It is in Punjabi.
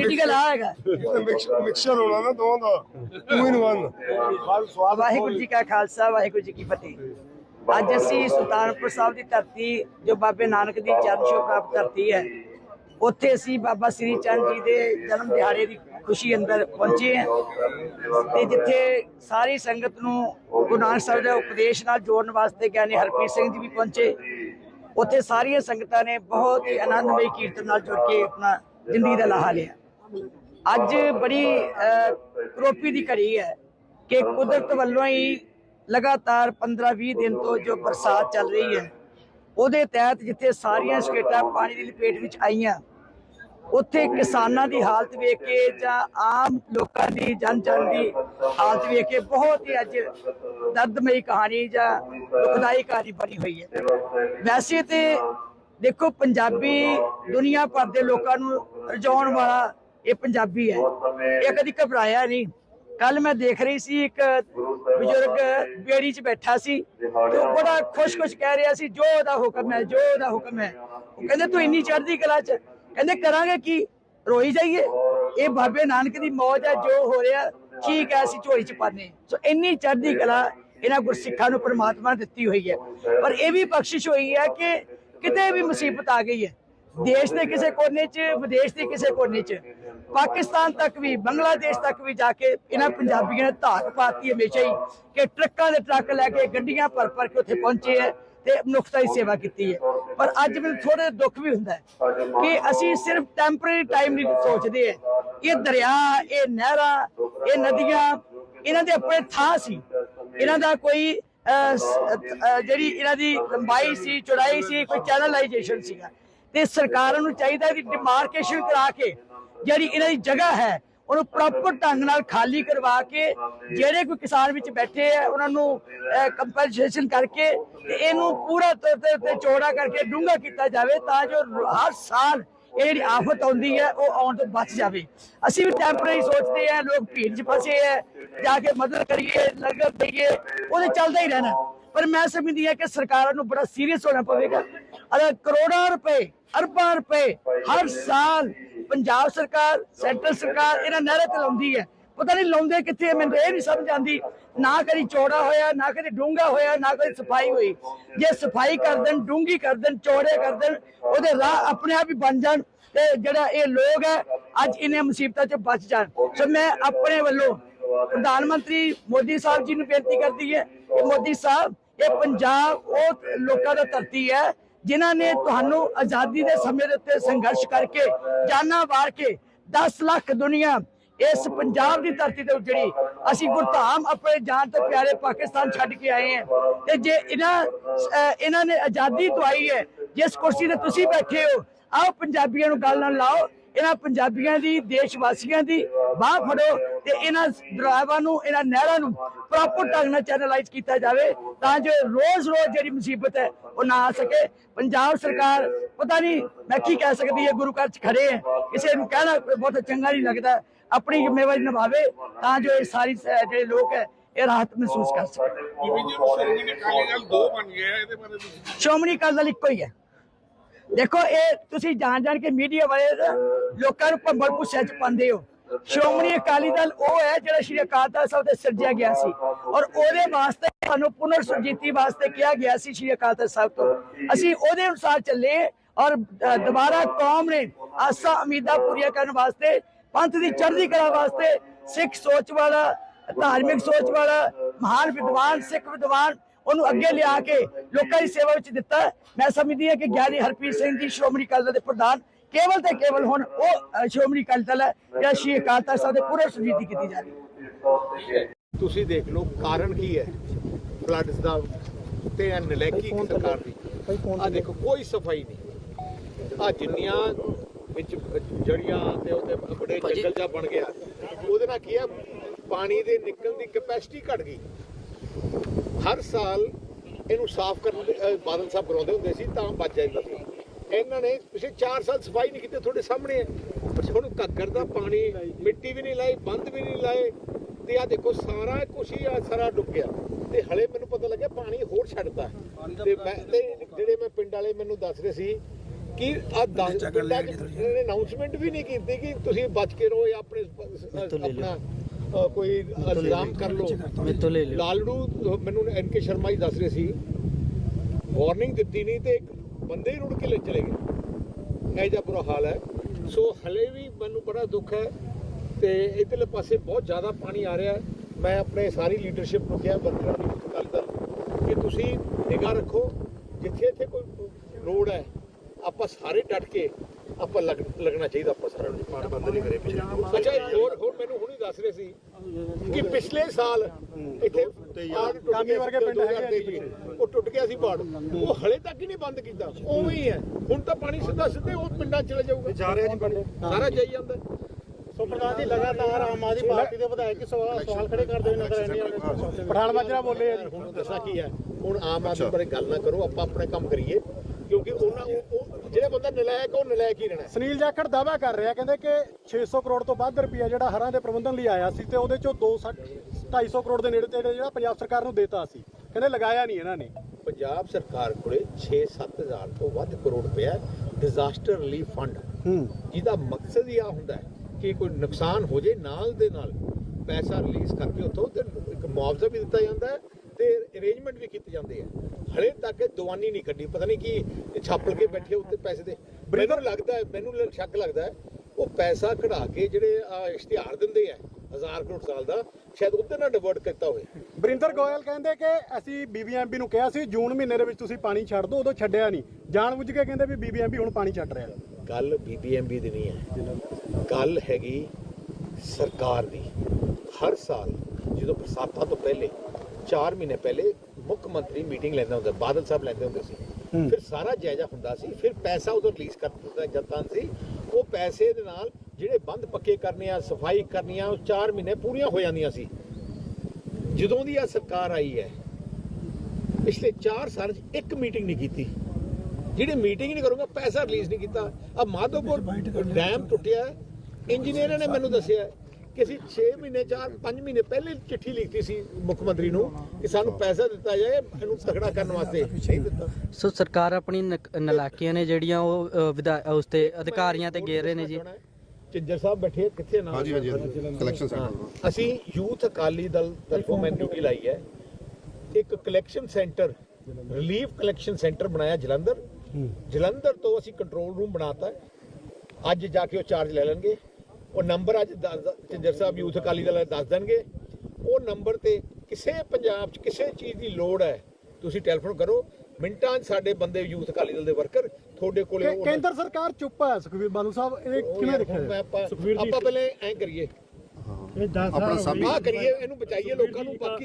ਇਹ ਗੱਲ ਆ ਹੈਗਾ। ਮਿਕਸਚਰ ਹੋਣਾ ਨਾ ਦੋਵਾਂ ਦਾ। Two in one Waheguru ji ਕਾ ਖਾਲਸਾ ਵਾਹਿਗੁਰੂ ਜੀ ਕੀ ਫਤਿਹ। ਅੱਜ ਅਸੀਂ ਸੁਲਤਾਨਪੁਰ ਸਾਹਿਬ ਦੀ ਧਰਤੀ ਜੋ ਬਾਬੇ ਨਾਨਕ ਦੀ ਚਰਨ ਛੋਹ ਪ੍ਰਾਪਤ ਧਰਤੀ ਹੈ ਉੱਥੇ ਅਸੀਂ ਬਾਬਾ ਸ੍ਰੀ ਚੰਦ ਜੀ ਦੇ ਜਨਮ ਦਿਹਾੜੇ ਦੀ ਖੁਸ਼ੀ ਅੰਦਰ ਪਹੁੰਚੇ ਹਾਂ। ਤੇ ਜਿੱਥੇ ਸਾਰੀ ਸੰਗਤ ਨੂੰ ਗੁਰੂ ਨਾਨਕ ਸਾਹਿਬ ਦੇ ਉਪਦੇਸ਼ ਨਾਲ ਜੋੜਨ ਵਾਸਤੇ ਗਿਆਨੀ ਹਰਪ੍ਰੀਤ ਸਿੰਘ ਜੀ ਵੀ ਪਹੁੰਚੇ। ਉੱਥੇ ਸਾਰੀਆਂ ਸੰਗਤਾਂ ਨੇ ਬਹੁਤ ਹੀ ਆਨੰਦਮਈ ਕੀਰਤਨ ਨਾਲ ਜੁੜ ਕੇ ਆਪਣਾ ਜ਼ਿੰਦਗੀ ਦਾ ਲਾਹਾ ਲਿਆ। ਅੱਜ ਬੜੀ ਕਰੋਪੀ ਦੀ ਘੜੀ ਹੈ ਕਿ ਕੁਦਰਤ ਵੱਲੋਂ ਹੀ ਲਗਾਤਾਰ 15-20 ਦਿਨ ਤੋਂ ਜੋ ਬਰਸਾਤ ਚੱਲ ਰਹੀ ਹੈ, ਉਹਦੇ ਤਹਿਤ ਜਿੱਥੇ ਸਾਰੀਆਂ ਸਟੇਟਾਂ ਪਾਣੀ ਦੀ ਲਪੇਟ ਵਿੱਚ ਆਈਆਂ ਉੱਥੇ ਕਿਸਾਨਾਂ ਦੀ ਹਾਲਤ ਵੇਖ ਕੇ ਜਾਂ ਆਮ ਲੋਕਾਂ ਦੀ ਜਨ ਜਨ ਦੀ ਹਾਲਤ ਵੇਖ ਕੇ ਬਹੁਤ ਹੀ ਅੱਜ ਦਰਦਮਈ ਕਹਾਣੀ ਜਾਂ ਦੁਖਦਾਈ ਕਹਾਣੀ ਬਣੀ ਹੋਈ ਹੈ। ਵੈਸੇ ਤੇ ਦੇਖੋ, ਪੰਜਾਬੀ ਦੁਨੀਆ ਭਰ ਦੇ ਲੋਕਾਂ ਨੂੰ ਰਜਾਉਣ ਵਾਲਾ ਇਹ ਪੰਜਾਬੀ ਹੈ। ਇਹ ਕਦੀ ਘਬਰਾਇਆ ਨਹੀਂ। ਕੱਲ ਮੈਂ ਦੇਖ ਰਹੀ ਸੀ ਇੱਕ ਬਜ਼ੁਰਗ ਬੇੜੀ 'ਚ ਬੈਠਾ ਸੀ ਤੇ ਉਹ ਬੜਾ ਖੁਸ਼-ਖੁਸ਼ ਕਹਿ ਰਿਹਾ ਸੀ, ਜੋ ਉਹਦਾ ਹੁਕਮ ਹੈ, ਜੋ ਉਹਦਾ ਹੁਕਮ ਹੈ। ਉਹ ਕਹਿੰਦੇ, ਤੂੰ ਇੰਨੀ ਚੜ੍ਹਦੀ ਕਲਾ 'ਚ ਕਹਿੰਦੇ ਕਰਾਂਗੇ ਕੀ? ਰੋਈ ਜਾਈਏ? ਇਹ ਬਾਬੇ ਨਾਨਕ ਦੀ ਮੌਜ ਹੈ ਜੋ ਹੋ ਰਿਹਾ, ਠੀਕ ਹੈ ਅਸੀਂ ਝੋਲੀ 'ਚ ਪਾਣੇ ਸੋ ਇੰਨੀ ਚੜ੍ਹਦੀ ਕਲਾ ਇਹਨਾਂ ਗੁਰਸਿੱਖਾਂ ਨੂੰ ਪ੍ਰਮਾਤਮਾ ਨੇ ਦਿੱਤੀ ਹੋਈ ਹੈ। ਪਰ ਇਹ ਵੀ ਬਖਸ਼ਿਸ਼ ਹੋਈ ਹੈ ਕਿ ਕਿਤੇ ਵੀ ਮੁਸੀਬਤ ਆ ਗਈ ਹੈ। ਦੇਸ਼ ਦੇ ਕਿਸੇ ਕੋਨੇ 'ਚ, ਵਿਦੇਸ਼ ਦੇ ਕਿਸੇ ਕੋਨੇ 'ਚ। ਪਾਕਿਸਤਾਨ ਤੱਕ ਵੀ, ਬੰਗਲਾਦੇਸ਼ ਤੱਕ ਵੀ ਜਾ ਕੇ ਇਹਨਾਂ ਪੰਜਾਬੀਆਂ ਨੇ ਧਾਕ ਪਾਤੀ ਹਮੇਸ਼ਾ ਹੀ ਕਿ ਟਰੱਕਾਂ ਦੇ ਟਰੱਕ ਲੈ ਕੇ ਗੱਡੀਆਂ ਭਰ ਭਰ ਕੇ ਉੱਥੇ ਪਹੁੰਚੇ ਹੈ। ਤੇ ਮਨੁੱਖਤਾ ਦੀ ਸੇਵਾ ਕੀਤੀ ਹੈ। ਪਰ ਅੱਜ ਮੈਨੂੰ ਥੋੜਾ ਦੁੱਖ ਵੀ ਹੁੰਦਾ ਹੈ ਕਿ ਅਸੀਂ ਸਿਰਫ ਟੈਂਪਰੇਰੀ ਟਾਈਮ ਨਹੀਂ ਸੋਚਦੇ ਹੈ। ਇਹ ਦਰਿਆ ਇਹ ਨਹਿਰਾਂ ਇਹ ਨਦੀਆਂ ਇਹਨਾਂ ਦੇ ਆਪਣੇ ਥਾਂ ਸੀ। ਇਹਨਾਂ ਦਾ ਕੋਈ ਜਿਹੜੀ ਇਹਨਾਂ ਦੀ ਲੰਬਾਈ ਸੀ ਚੌੜਾਈ ਸੀ ਕੋਈ ਚੈਨਲਾਈਜੇਸ਼ਨ ਸੀਗਾ। ਤੇ ਸਰਕਾਰਾਂ ਨੂੰ ਚਾਹੀਦਾ ਕਿ ਡਿਮਾਰਕੇਸ਼ਨ ਕਰਾ ਕੇ ਜਿਹੜੀ ਇਹਨਾਂ ਦੀ ਜਗ੍ਹਾ ਹੈ ਉਹਨੂੰ ਪ੍ਰੋਪਰ ਢੰਗ ਨਾਲ ਖਾਲੀ ਕਰਵਾ ਕੇ ਜਿਹੜੇ ਕੋਈ ਕਿਸਾਨ ਵਿੱਚ ਬੈਠੇ ਆ, ਉਹਨਾਂ ਨੂੰ ਕੰਪਨਸੇਸ਼ਨ ਕਰਕੇ ਤੇ ਇਹਨੂੰ ਪੂਰਾ ਤੌਰ ਤੇ ਚੌੜਾ ਕਰਕੇ ਡੂੰਘਾ ਕੀਤਾ ਜਾਵੇ ਤਾਂ ਜੋ ਹਰ ਸਾਲ ਇਹ ਜਿਹੜੀ ਆਫਤ ਆਉਂਦੀ ਹੈ, ਉਹ ਆਉਣ ਤੋਂ ਬਚ ਜਾਵੇ। ਅਸੀਂ ਵੀ ਟੈਂਪਰੇਰੀ ਸੋਚਦੇ ਆ, ਲੋਕ ਭੀੜ 'ਚ ਫਸੇ ਆ, ਜਾ ਕੇ ਮਦਦ ਕਰੀਏ ਲੰਗਰ ਦਈਏ, ਉਹਦੇ ਚੱਲਦਾ ਹੀ ਰਹਿਣਾ। ਪਰ ਮੈਂ ਸਮਝਦੀ ਹਾਂ ਕਿ ਸਰਕਾਰਾਂ ਨੂੰ ਬੜਾ ਸੀਰੀਅਸ ਹੋਣਾ ਪਵੇਗਾ। ਅਰੇ ਕਰੋੜਾਂ ਰੁਪਏ, ਅਰਬਾਂ ਰੁਪਏ ਹਰ ਸਾਲ ਪੰਜਾਬ ਸਰਕਾਰ ਸੈਂਟਰ ਸਰਕਾਰ ਇਹਨਾਂ ਨਹਿਰਾਂ ਤੇ ਲਾਉਂਦੀ ਹੈ। ਪਤਾ ਨਹੀਂ ਲਾਉਂਦੇ ਕਿੱਥੇ ਮੈਨੂੰ ਇਹ ਨਹੀਂ ਸਮਝ ਆਉਂਦੀ। ਨਾ ਕਦੀ ਚੌੜਾ ਹੋਇਆ, ਨਾ ਕਦੀ ਡੂੰਘਾ ਹੋਇਆ, ਨਾ ਕਦੀ ਸਫ਼ਾਈ ਹੋਈ। ਜੇ ਸਫ਼ਾਈ ਕਰ ਦੇਣ, ਡੂੰਘੀ ਕਰ ਦੇਣ, ਚੌੜੇ ਕਰ ਦੇਣ, ਉਹਦੇ ਰਾਹ ਆਪਣੇ ਆਪ ਹੀ ਬਣ ਜਾਣ ਤੇ ਜਿਹੜਾ ਇਹ ਲੋਕ ਹੈ, ਅੱਜ ਇਹਨੇ ਮੁਸੀਬਤਾਂ 'ਚ ਬਚ ਜਾਣ। ਸੋ ਮੈਂ ਆਪਣੇ ਵੱਲੋਂ ਪ੍ਰਧਾਨ ਮੰਤਰੀ ਮੋਦੀ ਸਾਹਿਬ ਜੀ ਨੂੰ ਬੇਨਤੀ ਕਰਦੀ ਹੈ ਕਿ ਮੋਦੀ ਸਾਹਿਬ, ਇਹ ਪੰਜਾਬ ਉਹ ਲੋਕਾਂ ਦਾ ਧਰਤੀ ਹੈ ਜਿਨ੍ਹਾਂ ਨੇ ਤੁਹਾਨੂੰ ਆਜ਼ਾਦੀ ਦੇ ਸਮੇਂ ਦੇ ਉੱਤੇ ਸੰਘਰਸ਼ ਕਰਕੇ ਜਾਨਾਂ ਵਾਰ ਕੇ 10 ਲੱਖ ਦੁਨੀਆ ਇਸ ਪੰਜਾਬ ਦੀ ਧਰਤੀ ਤੇ ਉਜੜੀ ਅਸੀਂ ਗੁਰਧਾਮ ਆਪਣੇ ਜਾਨ ਤੋਂ ਪਿਆਰੇ ਪਾਕਿਸਤਾਨ ਛੱਡ ਕੇ ਆਏ ਹਾਂ। ਤੇ ਜੇ ਇਹਨਾਂ ਇਹਨਾਂ ਨੇ ਆਜ਼ਾਦੀ ਦਵਾਈ ਹੈ ਜਿਸ ਕੁਰਸੀ ਤੇ ਤੁਸੀਂ ਬੈਠੇ ਹੋ ਆਓ ਪੰਜਾਬੀਆਂ ਨੂੰ ਗੱਲ ਨਾਲ ਲਾਓ। ਇਹਨਾਂ ਪੰਜਾਬੀਆਂ ਦੀ ਦੇਸ਼ ਵਾਸੀਆਂ ਦੀ ਬਾਹ ਫੜੋ ਤੇ ਇਹਨਾਂ ਦਰਿਆਵਾਂ ਨੂੰ ਇਹਨਾਂ ਨਹਿਰਾਂ ਨੂੰ ਪ੍ਰੋਪਰ ਢੰਗ ਨਾਲ ਚੈਨਲਾਈਜ਼ ਕੀਤਾ ਜਾਵੇ ਤਾਂ ਜੋ ਰੋਜ਼-ਰੋਜ਼ ਜਿਹੜੀ ਮੁਸੀਬਤ ਹੈ ਉਹ ਨਾ ਆ ਸਕੇ। ਪੰਜਾਬ ਸਰਕਾਰ ਪਤਾ ਨਹੀਂ ਮੈਂ ਕੀ ਕਹਿ ਸਕਦੀ ਹੈ ਗੁਰੂ ਘਰ 'ਚ ਖੜੇ ਹੈ। ਕਿਸੇ ਨੂੰ ਕਹਿਣਾ ਬਹੁਤ ਚੰਗਾ ਨਹੀਂ ਲੱਗਦਾ। ਆਪਣੀ ਜ਼ਿੰਮੇਵਾਰੀ ਨਿਭਾਵੇ ਤਾਂ ਜੋ ਇਹ ਸਾਰੀ ਜਿਹੜੇ ਲੋਕ ਹੈ ਇਹ ਰਾਹਤ ਮਹਿਸੂਸ ਕਰ ਸਕਣ। ਸ਼੍ਰੋਮਣੀ ਅਕਾਲੀ ਦਲ ਇੱਕੋ ਹੀ ਹੈ। ਦੇਖੋ, ਇਹ ਤੁਸੀਂ ਜਾਣ ਜਾਣ ਕੇ ਮੀਡੀਆ ਵਾਲੇ ਲੋਕਾਂ ਨੂੰ ਭੰਬਲ ਭੁੱਸਿਆ ਚ ਪਾਉਂਦੇ ਹੋ। ਸ਼੍ਰੋਮਣੀ ਅਕਾਲੀ ਦਲ ਉਹ ਹੈ ਜਿਹੜਾ ਸ਼੍ਰੀ ਅਕਾਲ ਤਖਤ ਸਾਹਿਬ ਤੇ ਸਿਰਜਿਆ ਗਿਆ ਸੀ। ਔਰ ਉਹਦੇ ਵਾਸਤੇ ਸਾਨੂੰ ਪੁਨਰ ਸੁਰਜੀਤੀ ਵਾਸਤੇ ਕਿਹਾ ਗਿਆ ਸੀ ਸ਼੍ਰੀ ਅਕਾਲ ਤਖਤ ਸਾਹਿਬ ਤੋਂ। ਅਸੀਂ ਉਹਦੇ ਅਨੁਸਾਰ ਚੱਲੇ ਔਰ ਦੁਬਾਰਾ ਕੌਮ ਨੇ ਆਸਾਂ ਉਮੀਦਾਂ ਪੂਰੀਆਂ ਕਰਨ ਵਾਸਤੇ, ਪੰਥ ਦੀ ਚੜ੍ਹਦੀ ਕਲਾ ਵਾਸਤੇ ਸਿੱਖ ਸੋਚ ਵਾਲਾ, ਧਾਰਮਿਕ ਸੋਚ ਵਾਲਾ, ਮਹਾਨ ਵਿਦਵਾਨ, ਸਿੱਖ ਵਿਦਵਾਨ ਉਹਨੂੰ ਅੱਗੇ ਲਿਆ ਕੇ ਲੋਕਾਂ ਦੀ ਸੇਵਾ ਵਿੱਚ ਦਿੱਤਾ ਮੈਂ ਸਮਝਦੀ ਹਾਂ ਕਿ ਗਿਆਨੀ ਹਰਪ੍ਰੀਤ ਸਿੰਘ ਜੀ ਸ਼੍ਰੋਮਣੀ ਅਕਾਲੀ ਦਲ ਦੇ ਪ੍ਰਧਾਨ ਕੇਵਲ ਤੇ ਕੇਵਲ ਹੁਣ ਉਹ ਸ਼੍ਰੋਮਣੀ ਅਕਾਲੀ ਦਲ ਹੈ ਜਿਹੜਾ ਸ਼੍ਰੀ ਅਕਾਲ ਤਖਤ ਸਾਹਿਬ ਦੇ ਪੂਰੇ ਸੁਜੀਤੀ ਕੀਤੀ ਜਾ ਰਹੀ ਹੈ। ਤੁਸੀਂ ਦੇਖ ਲਓ ਕਾਰਨ ਕੀ ਹੈ। ਫਲੱਡਸ ਦਾ ਤੇ ਇਹ ਨਲੈਕੀ ਸਰਕਾਰ ਦੀ। ਆ ਦੇਖੋ ਕੋਈ ਸਫ਼ਾਈ ਨਹੀਂ। ਆ ਜਿੰਨੀਆਂ ਵਿੱਚ ਜੜੀਆਂ ਤੇ ਉਹਦੇ ਬੜੇ ਜੰਗਲ ਜਾ ਬਣ ਗਿਆ ਉਹਦੇ ਨਾਲ ਕੀ ਹੈ? ਪਾਣੀ ਦੇ ਨਿਕਲਣ ਦੀ ਕੈਪੈਸਿਟੀ ਘਟ ਗਈ। ਹਰ ਸਾਲ ਇਹਨੂੰ ਸਾਫ਼ ਕਰਨ ਦੇ ਬਾਦਲ ਸਾਹਿਬ ਕਰਾਉਂਦੇ ਹੁੰਦੇ ਸੀ ਤਾਂ ਬਚ ਜਾਂਦਾ ਸੀ। ਇਹਨਾਂ ਨੇ ਪਿਛਲੇ 4 ਸਾਲ ਸਫ਼ਾਈ ਨਹੀਂ ਕੀਤੀ ਤੁਹਾਡੇ ਸਾਹਮਣੇ ਹੈ। ਹੁਣ ਘੱਗਰ ਦਾ ਪਾਣੀ ਮਿੱਟੀ ਵੀ ਨਹੀਂ ਲਾਈ ਬੰਦ ਵੀ ਨਹੀਂ ਲਾਏ ਤੇ ਆ ਦੇਖੋ ਸਾਰਾ ਕੁਛ ਹੀ ਆ ਸਾਰਾ ਡੁੱਬ ਗਿਆ। ਤੇ ਹਲੇ ਮੈਨੂੰ ਪਤਾ ਲੱਗਿਆ ਪਾਣੀ ਹੋਰ ਛੱਡਦਾ ਤੇ ਮੈਂ ਤੇ ਜਿਹੜੇ ਮੈਂ ਪਿੰਡ ਵਾਲੇ ਮੈਨੂੰ ਦੱਸ ਰਹੇ ਸੀ ਕਿ ਆ 10 ਪਿੰਡਾਂ ਚ ਅਨਾਉਂਸਮੈਂਟ ਵੀ ਨਹੀਂ ਕੀਤੀ ਕਿ ਤੁਸੀਂ ਬਚ ਕੇ ਰਹੋ ਜਾਂ ਆਪਣੇ ਆਪਣਾ ਕੋਈ ਇੰਤਜ਼ਾਮ ਕਰ ਲੈ ਲਿਓ। ਲਾਲੜੂ ਮੈਨੂੰ ਐਨ ਕੇ ਸ਼ਰਮਾ ਜੀ ਦੱਸ ਰਹੇ ਸੀ। ਵਾਰਨਿੰਗ ਦਿੱਤੀ ਨਹੀਂ ਤੇ ਇੱਕ ਬੰਦੇ ਹੀ ਰੁੜ ਕੇ ਲੈ ਚਲੇ ਗਏ। ਇਹ ਜਿਹਾ ਬੁਰਾ ਹਾਲ ਹੈ। ਸੋ ਹਲੇ ਵੀ ਮੈਨੂੰ ਬੜਾ ਦੁੱਖ ਹੈ ਤੇ ਇਧਰਲੇ ਪਾਸੇ ਬਹੁਤ ਜ਼ਿਆਦਾ ਪਾਣੀ ਆ ਰਿਹਾ ਮੈਂ ਆਪਣੇ ਸਾਰੀ ਲੀਡਰਸ਼ਿਪ ਨੂੰ ਕਿਹਾ ਵਰਕਰਾਂ ਨੂੰ ਗੱਲ ਦਾ ਕਿ ਤੁਸੀਂ ਨਿਗਾਹ ਰੱਖੋ। ਜਿੱਥੇ ਇੱਥੇ ਕੋਈ ਲੋੜ ਹੈ ਆਪਾਂ ਸਾਰੇ ਡਟ ਕੇ ਆਪਾਂ ਲੱਗ ਲੱਗਣਾ ਚਾਹੀਦਾ। ਆਪਾਂ ਸਾਰਿਆਂ ਨੂੰ ਪਾੜ ਬੰਦ ਨਹੀਂ ਕਰੇ ਪਿਛਲੇ ਅੱਛਾ ਇੱਕ ਹੋਰ ਹੋਰ ਮੈਨੂੰ ਹੁਣੀ ਦੱਸ ਰਹੇ ਸੀ ਕਿ ਪਿਛਲੇ ਸਾਲ ਇੱਥੇ ਪਾੜ ਟੁੱਟ ਕਾਮੀ ਵਰਗੇ ਪਿੰਡ ਹੈਗੇ ਆ ਜੀ ਉਹ ਟੁੱਟ ਗਿਆ ਸੀ ਬਾੜ ਉਹ ਹਲੇ ਤੱਕ ਹੀ ਨਹੀਂ ਬੰਦ ਕੀਤਾ। ਉਵੇਂ ਹੀ ਹੈ। ਹੁਣ ਤਾਂ ਪਾਣੀ ਸਿੱਧਾ ਸਿੱਧੇ ਉਹ ਪਿੰਡਾਂ ਚ ਚਲੇ ਜਾਊਗਾ। ਜਾ ਰਿਹਾ ਜੀ ਪਿੰਡ ਸਾਰਾ ਜਾਈ ਜਾਂਦਾ। ਸੋ ਪ੍ਰਧਾਨ ਜੀ ਲਗਾਤਾਰ ਆਮ ਆਦਮੀ ਪਾਰਟੀ ਦੇ ਵਿਧਾਇਕ ਸਵਾਲ ਸਵਾਲ ਖੜੇ ਕਰਦੇ ਹੋਏ ਨਜ਼ਰ ਆਉਂਦੇ ਨੇ। ਪਠਾਨ ਮਾਜਰਾ ਬੋਲੇ ਆ ਜੀ। ਹੁਣ ਦੱਸਾਂ ਕੀ ਹੈ। ਹੁਣ ਆਮ ਆਦਮੀ ਬਾਰੇ ਗੱਲ ਨਾ ਕਰੋ ਆਪਾਂ ਆਪਣੇ ਕੰਮ ਕਰੀਏ। ਕਿਉਂਕਿ ਉਹਨਾਂ ਉਹ- ਉਹ ਜਿਹੜੇ ਬੰਦਾ ਨਲਾਇਕ ਉਹ ਨਲਾਇਕ ਹੀ ਰਹਿਣਾ। ਸੁਨੀਲ ਜਾਖੜ ਦਾਅਵਾ ਕਰ ਰਿਹਾ ਕਹਿੰਦੇ ਕਿ 600 ਕਰੋੜ ਤੋਂ ਵੱਧ ਰੁਪਈਆ ਜਿਹੜਾ ਹਰਾਂ ਦੇ ਪ੍ਰਬੰਧਨ ਲਈ ਆਇਆ ਸੀ ਤੇ ਉਹਦੇ ਚੋਂ 2 250 ਕਰੋੜ ਦੇ ਨੇੜੇ ਤੇੜੇ ਜਿਹੜਾ ਪੰਜਾਬ ਸਰਕਾਰ ਨੂੰ ਦੇਤਾ ਸੀ। ਕਹਿੰਦੇ ਲਗਾਇਆ ਨਹੀਂ ਇਹਨਾਂ ਨੇ। ਪੰਜਾਬ ਸਰਕਾਰ ਕੋਲੇ 6-7 ਹਜ਼ਾਰ ਤੋਂ ਵੱਧ ਕਰੋੜ ਰੁਪਇਆ ਡਿਜ਼ਾਸਟਰ ਰਿਲੀਫ ਫੰਡ ਜਿਹਦਾ ਮਕਸਦ ਹੀ ਆ ਹੁੰਦਾ ਹੈ ਕਿ ਕੋਈ ਨੁਕਸਾਨ ਹੋ ਜੇ ਨਾਲ ਦੇ ਨਾਲ ਪੈਸਾ ਰਿਲੀਜ਼ ਕਰਕੇ ਉੱਥੋਂ ਤੇ ਇੱਕ ਮੁਆਵਜ਼ਾ ਵੀ ਦਿੱਤਾ ਜਾਂਦਾ ਹੈ ਤੇ ਅਰੇਂਜਮੈਂਟ ਵੀ ਕੀਤੇ ਜਾਂਦੇ ਆ। ਹਲੇ ਤੱਕ ਦੀਵਾਨੀ ਨਹੀਂ ਕੱਢੀ। ਪਤਾ ਨਹੀਂ ਕੀ ਛਾਪਲ ਕੇ ਬੈਠੇ ਉੱਤੇ ਪੈਸੇ ਦੇ। ਮੈਨੂੰ ਲੱਗਦਾ ਮੈਨੂੰ ਸ਼ੱਕ ਲੱਗਦਾ ਉਹ ਪੈਸਾ ਕਢਾ ਕੇ ਜਿਹੜੇ ਆ ਇਸ਼ਤਿਹਾਰ ਦਿੰਦੇ ਆ ਹਜ਼ਾਰ ਕਰੋੜ ਸਾਲ ਦਾ ਸ਼ਾਇਦ ਉੱਤੇ ਨਾ ਡਿਵਰਟ ਕੀਤਾ ਹੋਵੇ। ਬਰਿੰਦਰ ਗੋਇਲ ਕਹਿੰਦੇ ਕਿ ਅਸੀਂ ਬੀਬੀਐਮਬੀ ਨੂੰ ਕਿਹਾ ਸੀ ਜੂਨ ਮਹੀਨੇ ਦੇ ਵਿੱਚ ਤੁਸੀਂ ਪਾਣੀ ਛੱਡ ਦਿਓ ਉਦੋਂ ਛੱਡਿਆ ਨਹੀਂ। ਜਾਣਬੁੱਝ ਕੇ ਕਹਿੰਦੇ ਵੀ ਬੀਬੀਐਮਬੀ ਹੁਣ ਪਾਣੀ ਛੱਡ ਰਿਹਾ। ਗੱਲ ਬੀਬੀਐਮਬੀ ਦੀ ਨਹੀਂ ਹੈ ਗੱਲ ਹੈਗੀ ਸਰਕਾਰ ਦੀ। ਹਰ ਸਾਲ ਜਦੋਂ ਬਰਸਾਤਾਂ ਤੋਂ ਪਹਿਲੇ 4 ਮਹੀਨੇ ਪਹਿਲੇ ਮੁੱਖ ਮੰਤਰੀ ਮੀਟਿੰਗ ਲੈਂਦਾ ਹੁੰਦਾ ਬਾਦਲ ਸਾਹਿਬ ਲੈਂਦੇ ਹੁੰਦੇ ਸੀ। ਫਿਰ ਸਾਰਾ ਜਾਇਜ਼ਾ ਹੁੰਦਾ ਸੀ ਫਿਰ ਪੈਸਾ ਉਦੋਂ ਰਿਲੀਜ਼ ਕਰ ਦਿੱਤਾ ਜਾਂਦਾ ਸੀ। ਉਹ ਪੈਸੇ ਦੇ ਨਾਲ ਜਿਹੜੇ ਬੰਦ ਪੱਕੇ ਕਰਨੇ ਆ ਸਫ਼ਾਈ ਕਰਨੀਆਂ ਉਹ 4 ਮਹੀਨੇ ਪੂਰੀਆਂ ਹੋ ਜਾਂਦੀਆਂ ਸੀ। ਜਦੋਂ ਦੀ ਆ ਸਰਕਾਰ ਆਈ ਹੈ ਪਿਛਲੇ 4 ਸਾਲ 'ਚ ਇੱਕ ਮੀਟਿੰਗ ਨਹੀਂ ਕੀਤੀ। ਜਿਹੜੀ ਮੀਟਿੰਗ ਨਹੀਂ ਕਰੂੰਗਾ ਪੈਸਾ ਰਿਲੀਜ਼ ਨਹੀਂ ਕੀਤਾ। ਆ ਮਾਧੋਪੁਰ ਡੈਮ ਟੁੱਟਿਆ ਇੰਜੀਨੀਅਰਾਂ ਨੇ ਮੈਨੂੰ ਦੱਸਿਆ ਕਿ ਅਸੀਂ 6 ਮਹੀਨੇ 4 5 ਮਹੀਨੇ ਪਹਿਲੇ ਚਿੱਠੀ ਲਿਖਤੀ ਸੀ ਮੁੱਖ ਮੰਤਰੀ ਨੂੰ ਕਿ ਸਾਨੂੰ ਪੈਸਾ ਦਿੱਤਾ ਜਾਏ ਇਹਨੂੰ ਤਕੜਾ ਕਰਨ ਵਾਸਤੇ। ਨਹੀਂ ਦਿੱਤਾ। ਸੋ ਸਰਕਾਰ ਆਪਣੀ ਨਲਾਇਕੀਆਂ ਨੇ ਜਿਹੜੀਆਂ ਉਹ ਵਿਧਾ- ਉਸ ਤੇ ਅਧਿਕਾਰੀਆਂ ਤੇ ਗੇਰ ਰਹੇ ਨੇ ਜੀ। ਚਿੰਜਰ ਸਾਹਿਬ ਬੈਠੇ ਕਿੱਥੇ ਨਾਮ ਹਾਂਜੀ ਹਾਂਜੀ ਕਲੈਕਸ਼ਨ ਸੈਂਟਰ ਅਸੀਂ ਯੂਥ ਅਕਾਲੀ ਦਲ ਤਰਫੋਂ ਮੈਂ ਡਿਊਟੀ ਲਾਈ ਹੈ। ਇੱਕ collection centre relief collection centre ਬਣਾਇਆ ਜਲੰਧਰ। ਜਲੰਧਰ ਤੋਂ ਅਸੀਂ ਕੰਟਰੋਲ ਰੂਮ ਬਣਾਤਾ। ਹੈ। ਅੱਜ ਜਾ ਕੇ ਉਹ ਚਾਰਜ ਲੈ ਲੈਣਗੇ। ਉਹ ਨੰਬਰ ਅੱਜ ਚਿੰਜਰ ਸਾਹਿਬ ਯੂਥ ਅਕਾਲੀ ਦਲ ਦੱਸ ਦੇਣਗੇ। ਉਹ ਨੰਬਰ ਤੇ ਕਿਸੇ ਪੰਜਾਬ 'ਚ ਕਿਸੇ ਚੀਜ਼ ਦੀ ਲੋੜ ਹੈ ਤੁਸੀਂ ਟੈਲੀਫੋਨ ਕਰੋ। ਮਿੰਟਾਂ 'ਚ ਸਾਡੇ ਬੰਦੇ ਯੂਥ ਅਕਾਲੀ ਦਲ ਦੇ ਵਰਕਰ ਤੁਹਾਡੇ ਕੋਲੇ ਕੇਂਦਰ ਸਰਕਾਰ ਚੁੱਪ ਹੈ ਸੁਖਵੀਰ ਬਾਦਲ ਸਾਹਿਬ ਇਹ ਕਿਵੇਂ ਦੇਖਿਆ ਆਪਾਂ ਆਪਾਂ ਪਹਿਲੇ ਐਂ ਕਰੀਏ। ਆਪਣਾ ਸਭ ਕਰੀਏ ਇਹਨੂੰ ਬਚਾਈਏ ਲੋਕਾਂ ਨੂੰ ਬਾਕੀ